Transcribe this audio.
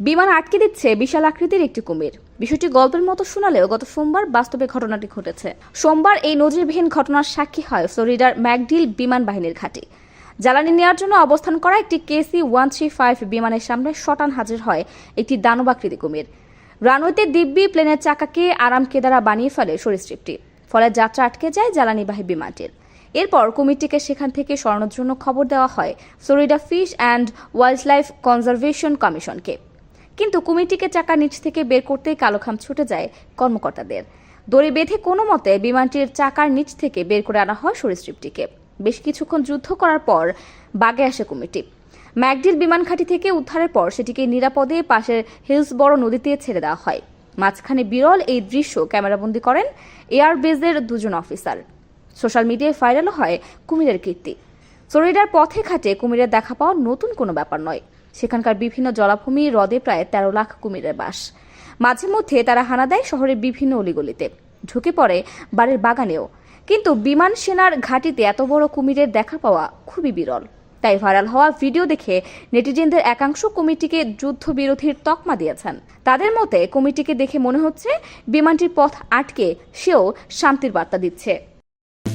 বিমান আটকে দিচ্ছে বিশাল আকৃতির একটি কুমির। বিষয়টি গল্পের মতো শোনালেও গত সোমবার বাস্তবে ঘটনাটি ঘটেছে। সোমবার এই নজিরবিহীন ঘটনার সাক্ষী হয় ফ্লোরিডার ম্যাকডিল বিমান বাহিনীর ঘাঁটি। জ্বালানি নেওয়ার জন্য অবস্থান করা একটি কেসি ওয়ান থ্রি ফাইভ বিমানের সামনে শটান হাজির হয় একটি দানবাকৃতি কুমির। রানওয়েতে দিব্যি প্লেনের চাকাকে আরাম কেদারা বানিয়ে ফেলে সরীসৃপটি ফলে যাত্রা আটকে যায় জ্বালানিবাহী বিমানটির। এরপর কুমিরটিকে সেখান থেকে সরানোর জন্য খবর দেওয়া হয় Florida fish and wildlife conservation কমিশনকে। কিন্তু কুমিরটিকে চাকা নিচ থেকে বের করতেই কালোখাম ছুটে যায় কর্মকর্তাদের। দড়ি বেঁধে কোনো মতে বিমানটির চাকার নিচ থেকে বের করে আনা হয় সরীসৃপটিকে বেশ কিছুক্ষণ যুদ্ধ করার পর বাগে আসে কুমিরটি। ম্যাকডিল বিমান ঘাঁটি থেকে উদ্ধারের পর সেটিকে নিরাপদে পাশের হিলস বড় নদীতে ছেড়ে দেওয়া হয়। মাঝখানে বিরল এই দৃশ্য ক্যামেরাবন্দি করেন এয়ারবেজের দুজন অফিসার। সোশ্যাল মিডিয়ায় ভাইরাল হয় কুমিরের কীর্তি। ফ্লোরিডার পথে ঘাটে কুমিরের দেখা পাওয়া নতুন কোনো ব্যাপার নয়। সেখানকার বিভিন্ন জলাভূমি হ্রদে প্রায় তেরো লাখ কুমিরের বাস। মাঝে মধ্যে তারা হানা দেয় শহরের বিভিন্ন অলিগলিতে। ঢুকে পড়ে বাড়ির বাগানেও। কিন্তু বিমান সেনার ঘাঁটিতে এত বড় কুমিরের দেখা পাওয়া খুবই বিরল। তাই ভাইরাল হওয়া ভিডিও দেখে নেটিজেনদের একাংশ কুমিরটিকে যুদ্ধবিরোধীর তকমা দিয়েছেন। তাদের মতে কুমিরটিকে দেখে মনে হচ্ছে বিমানটির পথ আটকে সেও শান্তির বার্তা দিচ্ছে।